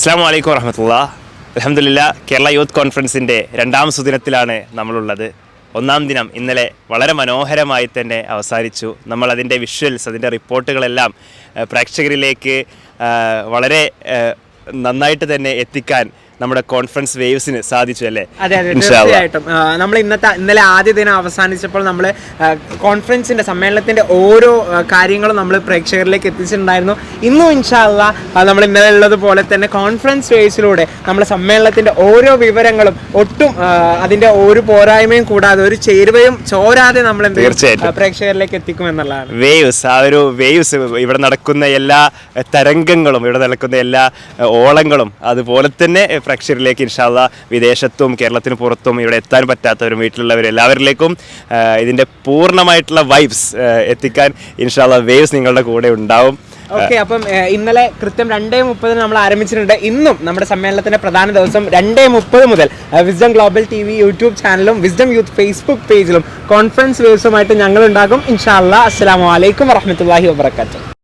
അസ്സാം വലൈക്കും വറഹമത്തുള്ള അലഹമില്ല കേരള യൂത്ത് കോൺഫറൻസിന്റെ രണ്ടാം സുദിനത്തിലാണ് നമ്മളുള്ളത്. ഒന്നാം ദിനം ഇന്നലെ വളരെ മനോഹരമായി തന്നെ അവസാനിച്ചു. നമ്മൾ അതിന്റെ വിഷ്വൽസ് അതിന്റെ റിപ്പോർട്ടുകളെല്ലാം പ്രേക്ഷകരിലേക്ക് വളരെ നന്നായിട്ട് തന്നെ എത്തിക്കാൻ നമ്മുടെ കോൺഫറൻസ് വേവ്സിന് സാധിച്ചു അല്ലേ അതെ അതെ. തീർച്ചയായിട്ടും നമ്മൾ ഇന്നത്തെ ഇന്നലെ ആദ്യ ദിനം അവസാനിച്ചപ്പോൾ നമ്മൾ കോൺഫറൻസിന്റെ സമ്മേളനത്തിന്റെ ഓരോ കാര്യങ്ങളും നമ്മൾ പ്രേക്ഷകരിലേക്ക് എത്തിച്ചിട്ടുണ്ടായിരുന്നു ഇന്നും ഇൻഷാല്ല നമ്മൾ ഇന്നലെ ഉള്ളതുപോലെ തന്നെ കോൺഫറൻസ് വേവ്സിലൂടെ നമ്മൾ സമ്മേളനത്തിന്റെ ഓരോ വിവരങ്ങളും ഒട്ടും അതിന്റെ ഒരു പോരായ്മയും കൂടാതെ ഒരു ചേരുവയും ചോരാതെ നമ്മൾ തീർച്ചയായിട്ടും. പ്രേക്ഷകരിലേക്ക് എത്തിക്കും എന്നുള്ളതാണ് വേവ്സ് ആ ഒരു വേവ്സ് ഇവിടെ നടക്കുന്ന എല്ലാ തരംഗങ്ങളും ഇവിടെ നടക്കുന്ന എല്ലാ ഓളങ്ങളും അതുപോലെ തന്നെ പ്രേക്ഷകരിലേക്ക് ഇൻഷാല്ല വിദേശത്തും കേരളത്തിന് പുറത്തും ഇവിടെ എത്താൻ പറ്റാത്തവരും വീട്ടിലുള്ളവരും എല്ലാവരിലേക്കും ഇതിന്റെ പൂർണമായിട്ടുള്ള വൈബ്സ് എത്തിക്കാൻ ഇൻഷാല്ല വേവ്സ് നിങ്ങളുടെ കൂടെ ഉണ്ടാവും. ഓക്കെ അപ്പം ഇന്നലെ കൃത്യം രണ്ടേ മുപ്പതിന് നമ്മൾ ആരംഭിച്ചിട്ടുണ്ട്. ഇന്നും നമ്മുടെ സമ്മേളനത്തിന്റെ പ്രധാന ദിവസം രണ്ടേ മുപ്പത് മുതൽ wisdom global T V YouTube ചാനലും വിസ്ഡം യൂത്ത് ഫേസ്ബുക്ക് പേജിലും കോൺഫറൻസ് വേവ്സുമായിട്ട് ഞങ്ങൾ ഉണ്ടാകും ഇൻഷാല്ലാ അസ്സലാമു അലൈക്കും വറഹമത്തല്ലാഹി വബർക്കാത്തു